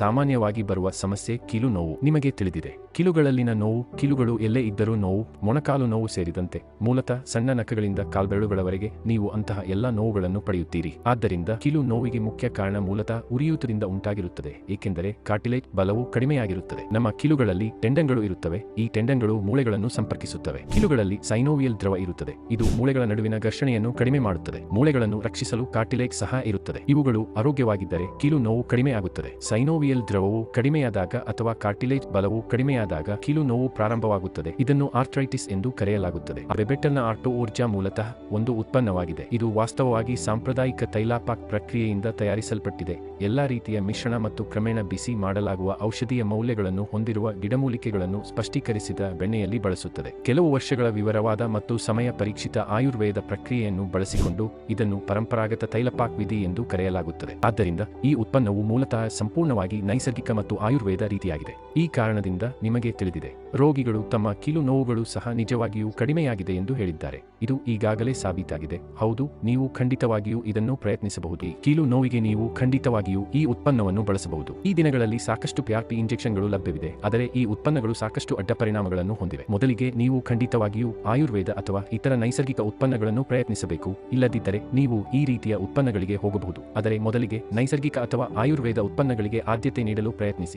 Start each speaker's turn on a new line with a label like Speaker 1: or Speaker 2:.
Speaker 1: ಸಾಮಾನ್ಯವಾಗಿ ಬರುವ ಸಮಸ್ಯೆ ಕೀಲು ನೋವು. ನಿಮಗೆ ತಿಳಿದಿದೆ, ಕೀಲುಗಳಲ್ಲಿನ ನೋವು, ಕೀಲುಗಳು ಎಲ್ಲೇ ಇದ್ದರೂ ನೋವು, ಮೊಣಕಾಲು ನೋವು ಸೇರಿದಂತೆ. ಮೂಲತಃ ಸಣ್ಣ ನಕಗಳಿಂದ ಕಾಲ್ಬೆರಳುಗಳವರೆಗೆ ನೀವು ಅಂತಹ ಎಲ್ಲ ನೋವುಗಳನ್ನು ಪಡೆಯುತ್ತೀರಿ. ಆದ್ದರಿಂದ ಕೀಲು ನೋವಿಗೆ ಮುಖ್ಯ ಕಾರಣ ಮೂಲತಃ ಉರಿಯೂತದಿಂದ ಉಂಟಾಗಿರುತ್ತದೆ, ಏಕೆಂದರೆ ಕಾರ್ಟಿಲೇಜ್ ಬಲವು ಕಡಿಮೆಯಾಗಿರುತ್ತದೆ. ನಮ್ಮ ಕೀಲುಗಳಲ್ಲಿ ಟೆಂಡನ್ಗಳು ಇರುತ್ತವೆ, ಈ ಟೆಂಡನ್ಗಳು ಮೂಳೆಗಳನ್ನು ಸಂಪರ್ಕಿಸುತ್ತವೆ. ಕೀಲುಗಳಲ್ಲಿ ಸೈನೋವಿಯಲ್ ದ್ರವ ಇರುತ್ತದೆ, ಇದು ಮೂಳೆಗಳ ನಡುವಿನ ಘರ್ಷಣೆಯನ್ನು ಕಡಿಮೆ ಮಾಡುತ್ತದೆ. ಮೂಳೆಗಳನ್ನು ರಕ್ಷಿಸಲು ಕಾರ್ಟಿಲೇಜ್ ಸಹ ಇರುತ್ತದೆ. ಇವುಗಳು ಆರೋಗ್ಯವಾಗಿದ್ದರೆ ಕೀಲು ನೋವು ಕಡಿಮೆ ಆಗುತ್ತದೆ ದ್ರವವು ಕಡಿಮೆಯಾದಾಗ ಅಥವಾ ಕಾರ್ಟಿಲೇಜ್ ಬಲವು ಕಡಿಮೆಯಾದಾಗ ಕೀಲು ನೋವು ಪ್ರಾರಂಭವಾಗುತ್ತದೆ. ಇದನ್ನು ಆರ್ಥ್ರೈಟಿಸ್ ಎಂದು ಕರೆಯಲಾಗುತ್ತದೆ. ಬೆಬೆಟಲ್ನ ಆರ್ಟೋ ಊರ್ಜಾ ಮೂಲತಃ ಒಂದು ಉತ್ಪನ್ನವಾಗಿದೆ. ಇದು ವಾಸ್ತವವಾಗಿ ಸಾಂಪ್ರದಾಯಿಕ ತೈಲಾಪಾಕ್ ಪ್ರಕ್ರಿಯೆಯಿಂದ ತಯಾರಿಸಲ್ಪಟ್ಟಿದೆ. ಎಲ್ಲಾ ರೀತಿಯ ಮಿಶ್ರಣ ಮತ್ತು ಕ್ರಮೇಣ ಬಿಸಿ ಮಾಡಲಾಗುವ ಔಷಧೀಯ ಮೌಲ್ಯಗಳನ್ನು ಹೊಂದಿರುವ ಗಿಡಮೂಲಿಕೆಗಳನ್ನು ಸ್ಪಷ್ಟೀಕರಿಸಿದ ಬೆಣ್ಣೆಯಲ್ಲಿ ಬಳಸುತ್ತದೆ. ಕೆಲವು ವರ್ಷಗಳ ವಿವರವಾದ ಮತ್ತು ಸಮಯ ಪರೀಕ್ಷಿತ ಆಯುರ್ವೇದ ಪ್ರಕ್ರಿಯೆಯನ್ನು ಬಳಸಿಕೊಂಡು ಇದನ್ನು ಪರಂಪರಾಗತ ತೈಲಪಾಕ್ ವಿಧಿ ಎಂದು ಕರೆಯಲಾಗುತ್ತದೆ. ಆದ್ದರಿಂದ ಈ ಉತ್ಪನ್ನವು ಮೂಲತಃ ಸಂಪೂರ್ಣವಾಗಿ ನೈಸರ್ಗಿಕ ಮತ್ತು ಆಯುರ್ವೇದ ರೀತಿಯಾಗಿದೆ. ಈ ಕಾರಣದಿಂದ ನಿಮಗೆ ತಿಳಿದಿದೆ. ರೋಗಿಗಳು ತಮ್ಮ ಕಿಲು ನೋವುಗಳು ಸಹ ನಿಜವಾಗಿಯೂ ಕಡಿಮೆಯಾಗಿದೆ ಎಂದು ಹೇಳಿದ್ದಾರೆ. ಇದು ಈಗಾಗಲೇ ಸಾಬೀತಾಗಿದೆ. ಹೌದು, ನೀವು ಖಂಡಿತವಾಗಿಯೂ ಇದನ್ನು ಪ್ರಯತ್ನಿಸಬಹುದು? ಕೀಲು ನೋವಿಗೆ ನೀವು ಖಂಡಿತವಾಗಿಯೂ ಈ ಉತ್ಪನ್ನವನ್ನು ಬಳಸಬಹುದು. ಈ ದಿನಗಳಲ್ಲಿ ಸಾಕಷ್ಟು ಪ್ಯಾರ್ಪಿ ಇಂಜೆಕ್ಷನ್ಗಳು ಲಭ್ಯವಿದೆ. ಆದರೆ ಈ ಉತ್ಪನ್ನಗಳು ಸಾಕಷ್ಟು ಅಡ್ಡ ಪರಿಣಾಮಗಳನ್ನು ಹೊಂದಿವೆ. ಮೊದಲಿಗೆ ನೀವು ಖಂಡಿತವಾಗಿಯೂ ಆಯುರ್ವೇದ ಅಥವಾ ಇತರ ನೈಸರ್ಗಿಕ ಉತ್ಪನ್ನಗಳನ್ನು ಪ್ರಯತ್ನಿಸಬೇಕು. ಇಲ್ಲದಿದ್ದರೆ ನೀವು ಈ ರೀತಿಯ ಉತ್ಪನ್ನಗಳಿಗೆ ಹೋಗಬಹುದು. ಆದರೆ ಮೊದಲಿಗೆ ನೈಸರ್ಗಿಕ ಅಥವಾ ಆಯುರ್ವೇದ ಉತ್ಪನ್ನಗಳಿಗೆ ಆದ್ಯತೆ ನೀಡಲು ಪ್ರಯತ್ನಿಸಿ.